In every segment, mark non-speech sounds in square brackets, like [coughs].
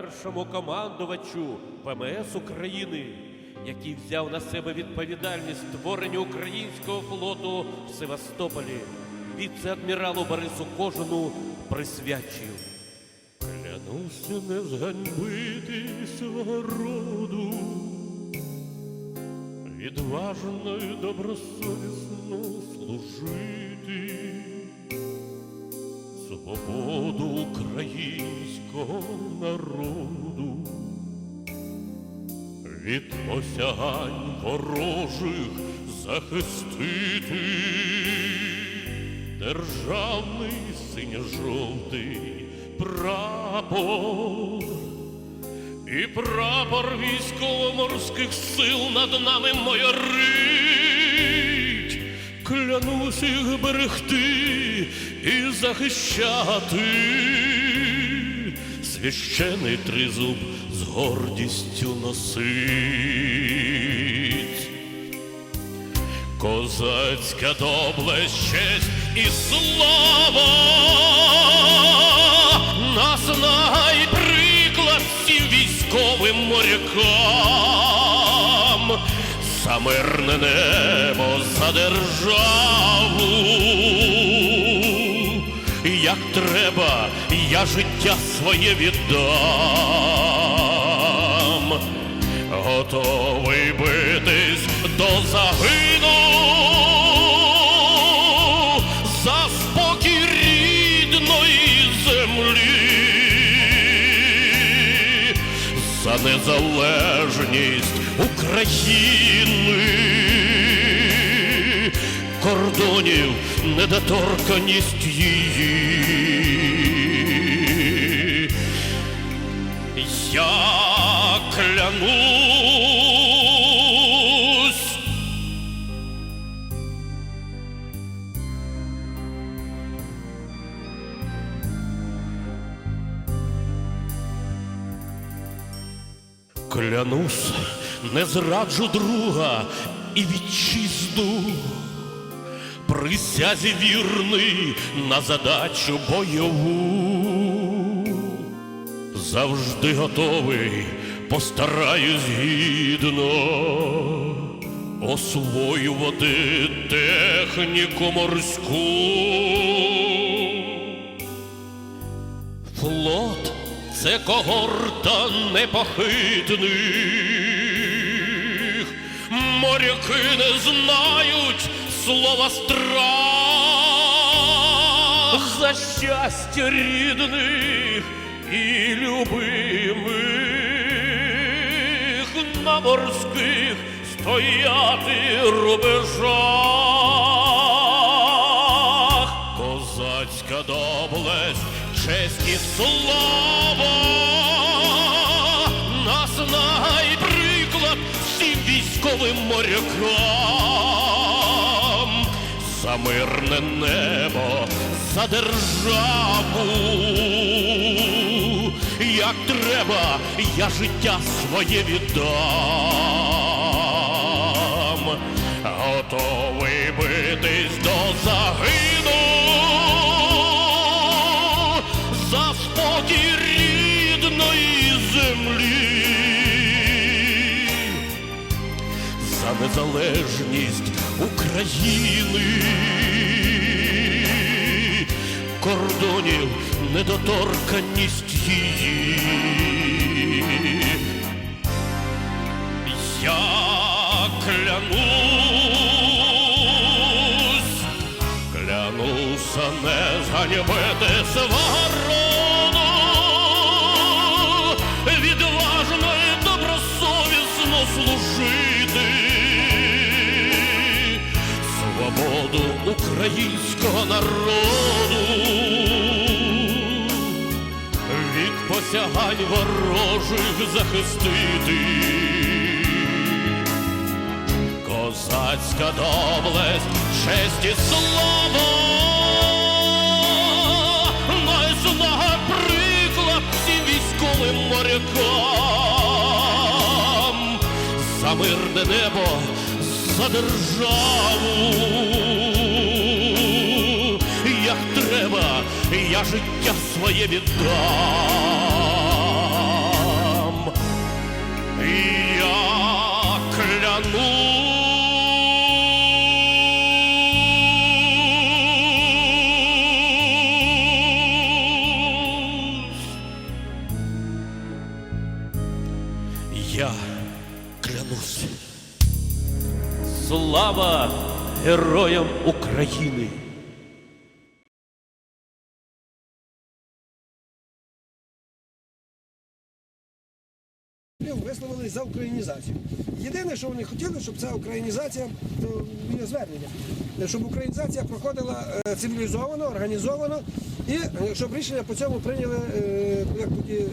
першому командувачу ВМС України, який взяв на себе відповідальність створення українського флоту в Севастополі, віце-адміралу Борису Кожину присвячую. Клянуся не зганьбити свого роду, відважно і добросовісно служити свободу українського народу від посягань ворожих захистити державний синьо-жовтий прапор і прапор військово-морських сил над нами майорить. Клянусь їх берегти і захищати. Священий тризуб з гордістю носить. Козацька доблесть, честь і слава нас най приклад всім військовим морякам за мирне небо, за державу. Як треба, я життя своє віддам готовий битись до загину за спокій рідної землі, за незалежність України, кордонів недоторканість її. Я клянусь. Клянусь, не зраджу друга і вітчизну. Присязі вірний на задачу бойову завжди готовий, постараюсь гідно освоювати техніку морську. Флот це когорта непохитних, моряки не знають слова страх за щастя рідних і любимих на морських стояти рубежах. Козацька доблесть, честь і слава нас най приклад всім військовим морякам за мирне небо, за державу. Як треба, я життя своє віддам, готовий битись до загину. За спокій рідної землі. За незалежність України, кордонів недоторканість її. Я клянусь, клянуся не зганьбити свого роду, відважно і служити. Свободу українського народу від посягань ворожих захистити. Козацька доблесть, честь і слава, найсунага приклад всім військовим морякам за мирне небо, за державу. Як треба, я життя своє віддам. Слава героям України! висловили за українізацію. Єдине, що вони хотіли, щоб ця українізація, то є звернення, щоб українізація проходила е, цивілізовано, організовано, і е, щоб рішення по цьому прийняли, е, як тоді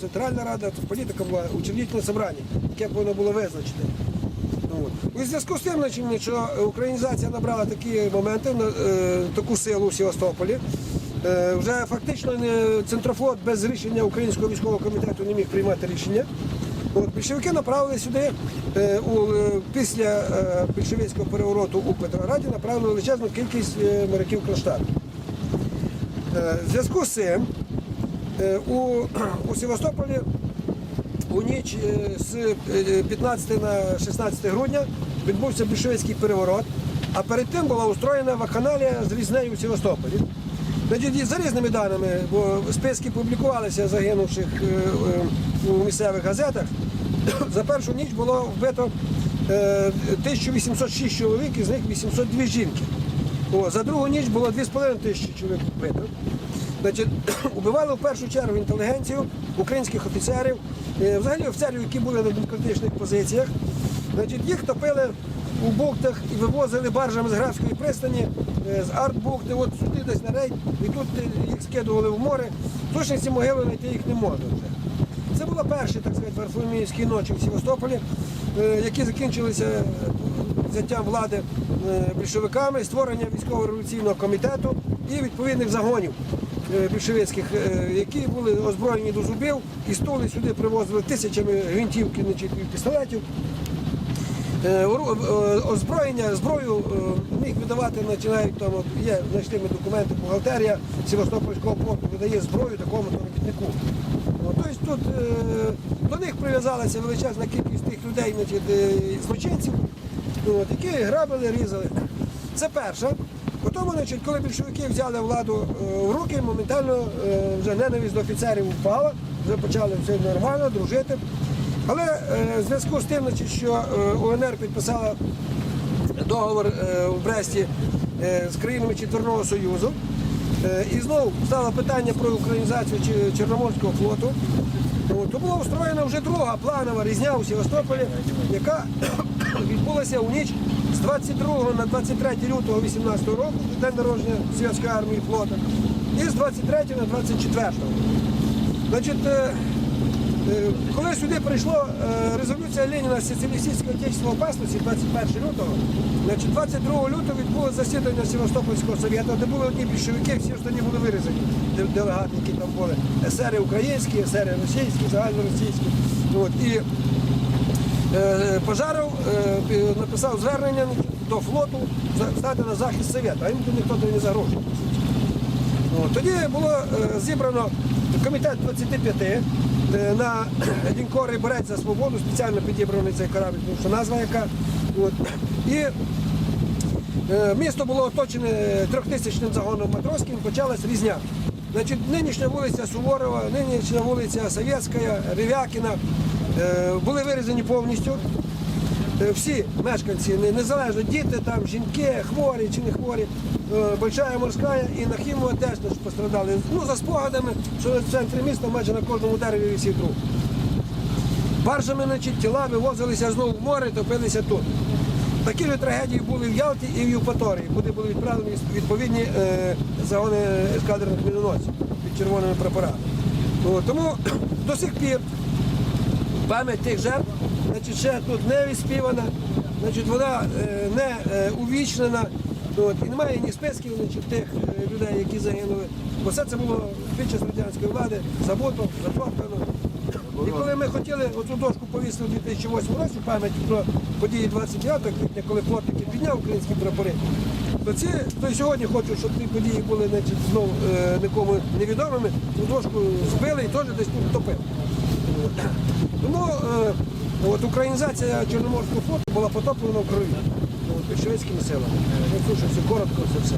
Центральна Рада, політика була учредительне собрання, яке повинно було визначити. Ну. У зв'язку з тим, що українізація набрала такі моменти, е, таку силу в Севастополі. Е, Вже фактично Центрофлот без рішення Українського військового комітету не міг приймати рішення. От, більшовики направили сюди е, після більшовицького перевороту у Петрограді направили величезну кількість моряків Кронштадту. В зв'язку з цим у, [clears throat] у Севастополі у ніч е, з е, 15 на 16 грудня відбувся більшовицький переворот, а перед тим була устроєна вакханалія з різнею у Севастополі. За різними даними, бо списки публікувалися загинувших е, е, у місцевих газетах. [coughs] За першу ніч було вбито е, 1806 чоловік, із них 802 жінки. За другу ніч було 2,5 тисячі чоловік вбито. Значить, [coughs] убивали в першу чергу інтелігенцію, українських офіцерів, е, взагалі офіцерів, які були на демократичних позиціях. Значить, їх топили у бухтах і вивозили баржами з Графської пристані, е, з артбухти, от сюди десь на рейд, і тут їх скидували в море. Точно ці могили знайти їх не можна вже. Це була перші, так сказати, Варфоломіївські ночі в Севастополі, е, які закінчилися взяттям влади більшовиками, створення військово-революційного комітету і відповідних загонів більшовицьких, е, які були озброєні до зубів і стули сюди привозили тисячами гвинтівки, пістолетів. Е, е, Озброєння, зброю е, міг видавати, починають там, от є знайшли документи, бухгалтерія Севастопольського порту видає зброю такому робітнику. Тобто тут е, до них прив'язалася величезна кількість тих людей, значить, е, злочинців, от, які грабили, різали. Це перше. Потім, значить, коли більшовики взяли владу е, в руки, моментально е, вже ненависть до офіцерів впала, вже почали все нормально, дружити. Але е, в зв'язку з тим, значить, що УНР підписала договор в Бресті з країнами Четверного Союзу, і знову стало питання про українізацію Чорноморського флоту, то була устроєна вже друга планова різня у Севастополі, яка [coughs] відбулася у ніч з 22 на 23 лютого 18 року, день народження Совєтської армії і флоту, і з 23 на 24. Значить, е, Е, Коли сюди прийшла резолюція Леніна соціалістичної отечества опасності 21 лютого, значить 22 лютого відбулося засідання Севастопольського совєту, де були одні більшовики, всі останні були вирізані де- делегати, які там були. Есери українські, есери російські, загальноросійські. От, і е, Пожаров е, написав звернення до флоту стати на захист совєту, а їм тут ніхто не загрожує. Тоді було е, зібрано комітет 25 е, на [clears throat] лінкори Борець за свободу, спеціально підібраний цей корабль, тому що назва яка. І е, місто було оточене трьохтисячним загоном матросським, почалась різня. Значить, нинішня вулиця Суворова, нинішня вулиця Совєтська, Ревякіна е, були вирізані повністю. Е, всі мешканці, незалежно діти, там, жінки, хворі чи не хворі, е, Большая морська і Нахімова теж пострадали. Ну, за спогадами, що в центрі міста майже на кожному дереві висів труп. Баржами значить, тіла вивозилися знову в море, топилися тут. Такі ж трагедії були в Ялті і в Євпаторії, куди були відправлені відповідні е, загони ескадерних міноносців під червоними прапорами. Тому [clears throat] до сих пір пам'ять тих жертв значить, ще тут не відспівана, значить, вона е, не е, увічнена. От, і немає ні списків значить, тих е, людей, які загинули. Бо все це було під час радянської влади, забуто, затоптано. І коли ми хотіли оцю дошку повісити у 2008 році, пам'ять про події 29 квітня, коли плотники підняв українські прапори, то ці то сьогодні хочу, щоб ці події були значить, знову е, нікому невідомими, цю дошку збили і теж десь тут топили. Тому е, от, українізація Чорноморського флоту була потоплена в крові от, шведськими силами. Ну, слушай, коротко, це все.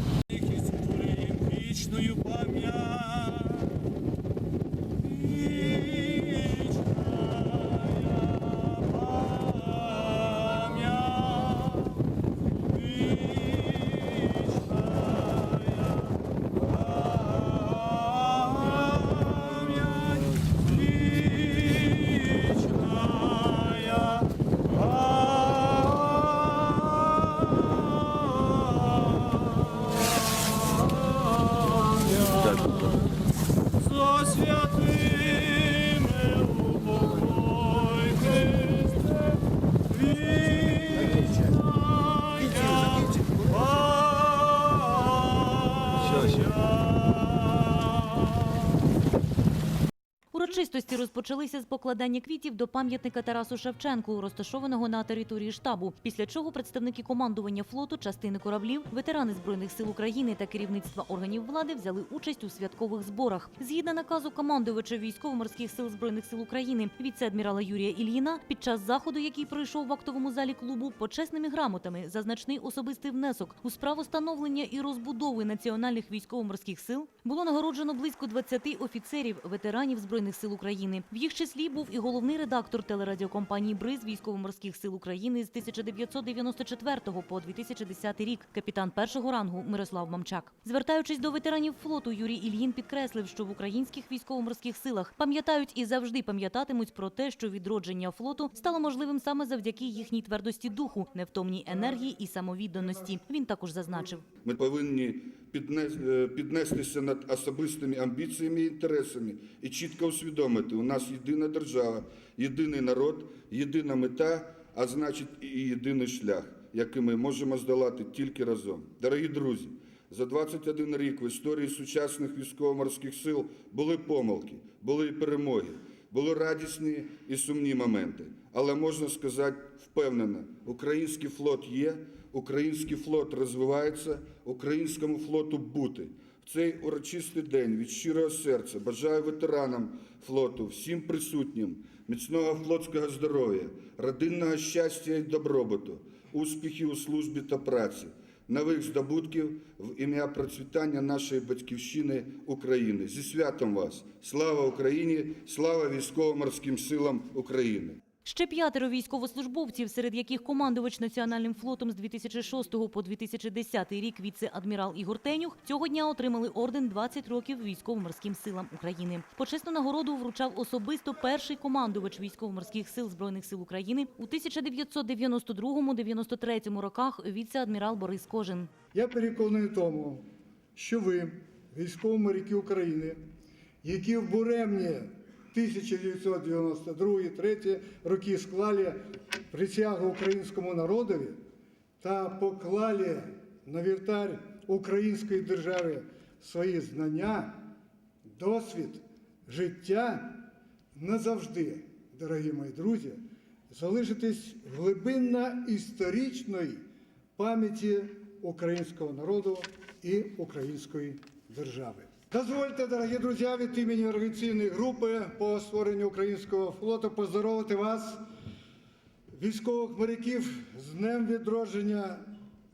Урочистості розпочалися з покладання квітів до пам'ятника Тарасу Шевченку, розташованого на території штабу. Після чого представники командування флоту, частини кораблів, ветерани збройних сил України та керівництва органів влади взяли участь у святкових зборах. Згідно наказу командувача військово-морських сил збройних сил України, віце-адмірала Юрія Ільїна, під час заходу, який пройшов в актовому залі клубу, почесними грамотами за значний особистий внесок у справу становлення і розбудови національних військово-морських сил було нагороджено близько 20 офіцерів, ветеранів збройних сил України. В їх числі був і головний редактор телерадіокомпанії БРИЗ військово-морських сил України з 1994 по 2010 рік, капітан першого рангу Мирослав Мамчак. Звертаючись до ветеранів флоту, Юрій Ільїн підкреслив, що в українських військово-морських силах пам'ятають і завжди пам'ятатимуть про те, що відродження флоту стало можливим саме завдяки їхній твердості духу, невтомній енергії і самовідданості. Він також зазначив. Ми повинні піднестися над особистими амбіціями і інтересами і чітко усвідомити, у нас єдина держава, єдиний народ, єдина мета, а значить і єдиний шлях, який ми можемо здолати тільки разом. Дорогі друзі, за 21 рік в історії сучасних військово-морських сил були помилки, були і перемоги, були радісні і сумні моменти. Але можна сказати впевнено, український флот є, український флот розвивається, українському флоту бути. В цей урочистий день від щирого серця бажаю ветеранам флоту, всім присутнім, міцного флотського здоров'я, родинного щастя і добробуту, успіхів у службі та праці, нових здобутків в ім'я процвітання нашої батьківщини України. Зі святом вас! Слава Україні! Слава військово-морським силам України! Ще п'ятеро військовослужбовців, серед яких командувач національним флотом з 2006 по 2010 рік віце-адмірал Ігор Тенюх, цього дня отримали орден 20 років військово-морським силам України. Почесну нагороду вручав особисто перший командувач військово-морських сил збройних сил України у 1992-93 роках віце-адмірал Борис Кожин. Я переконаний тому, що ви, військові моряки України, які в буремні 1992-3 роки склали присягу українському народові та поклали на вівтар української держави свої знання, досвід, життя назавжди, дорогі мої друзі, залишитись глибинно історичної пам'яті українського народу і української держави. Дозвольте, дорогі друзі, від імені організаційної групи по створенню українського флоту поздоровити вас, військових моряків, з Днем відродження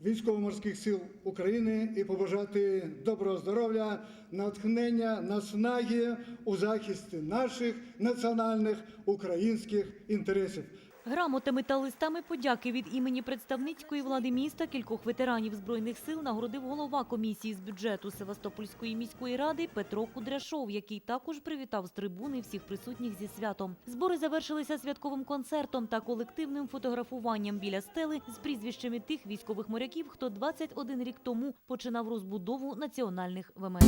військово-морських сил України і побажати доброго здоров'я, натхнення, наснаги у захисті наших національних українських інтересів. Грамотами та листами подяки від імені представницької влади міста кількох ветеранів збройних сил нагородив голова комісії з бюджету Севастопольської міської ради Петро Кудряшов, який також привітав з трибуни всіх присутніх зі святом. Збори завершилися святковим концертом та колективним фотографуванням біля стели з прізвищами тих військових моряків, хто 21 рік тому починав розбудову національних ВМС.